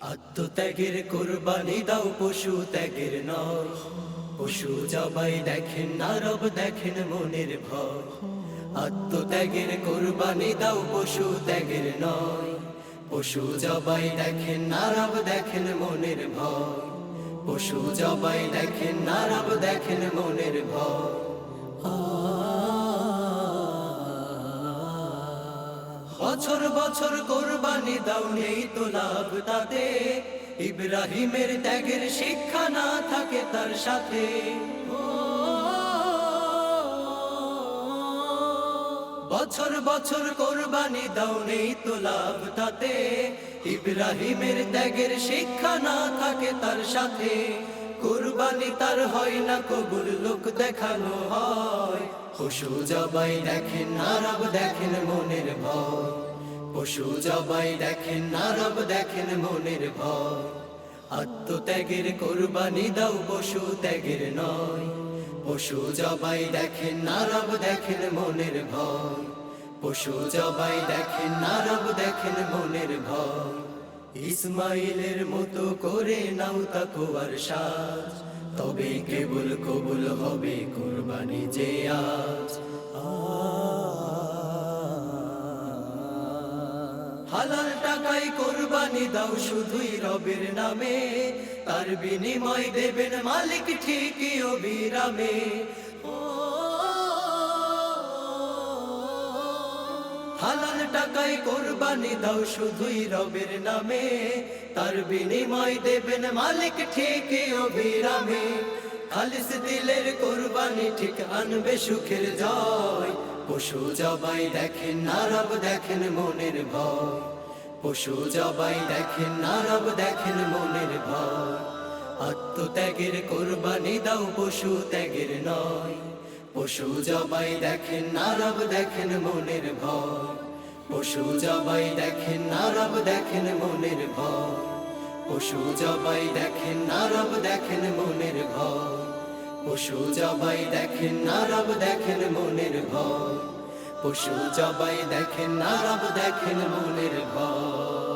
আত্মত্যাগের কোরবানি দাও পশু ত্যাগের নয় পশু জবাই দেখেন নারব দেখেন মনের ভয় আত্মত্যাগের কোরবানি দাও পশু ত্যাগের নয় পশু জবাই দেখেন নারব দেখেন মনের ভয় পশু জবাই দেখেন নারব দেখেন মনের ভয় বছর বছর কোরবানি দাও নেই তো লাভ তাতে। ইব্রাহিমের ত্যাগের শিক্ষা না থাকে তার সাথে। বছর বছর কোরবানি দাও নেই তো লাভ তাতে। ইব্রাহিমের ত্যাগের শিক্ষা না থাকে তার সাথে। কোরবানি তার হয় না, কবুল লোক দেখানো হয়। পশু জবাই দেখেন নারব দেখেন মনের ভয়। পশু জবাই দেখেন, নারব দেখেন মনের ভয়। আত্মত্যাগের কোরবানি দাও পশু ত্যাগের নয়। পশু জবাই দেখেন, নারব দেখেন মনের ভয়। পশু জবাই দেখেন, নারব দেখেন মনের ভয়। ইসমাইলের মতো করে নাও তাকুয়ার সাজ। তবে কেবল কবুল হবে কোরবানি যে আজ হালাল টাকায় কোরবানি দাও শুধুই রবের নামে। তার বিনিময় দেবেন মালিক ঠিকই অবিরামে। হালাল টাকায় কোরবানি দাও শুধুই রবের নামে। তার বিনিময় দেবেন মালিক ঠিকই অবিরামে। খালিস দিলের কোরবানি ঠিক আনবে সুখের জয়। পশু জবাই দেখেন নারব দেখেন মনের ভয়। পশু জবাই দেখেন নারব দেখেন মনের ভয়। আত্মত্যাগের কোরবানি দাও, পশু ত্যাগের নয়। পশু জবাই দেখেন নারব দেখেন মনের ভয়। পশু জবাই দেখেন নারব দেখেন মনের ভয়। পশু জবাই দেখেন নারব দেখেন মনের ভয়। পশু জবাই দেখেন নারব দেখেন মনের ভয়। পশু জবাই দেখেন নারব দেখেন মনের ভয়।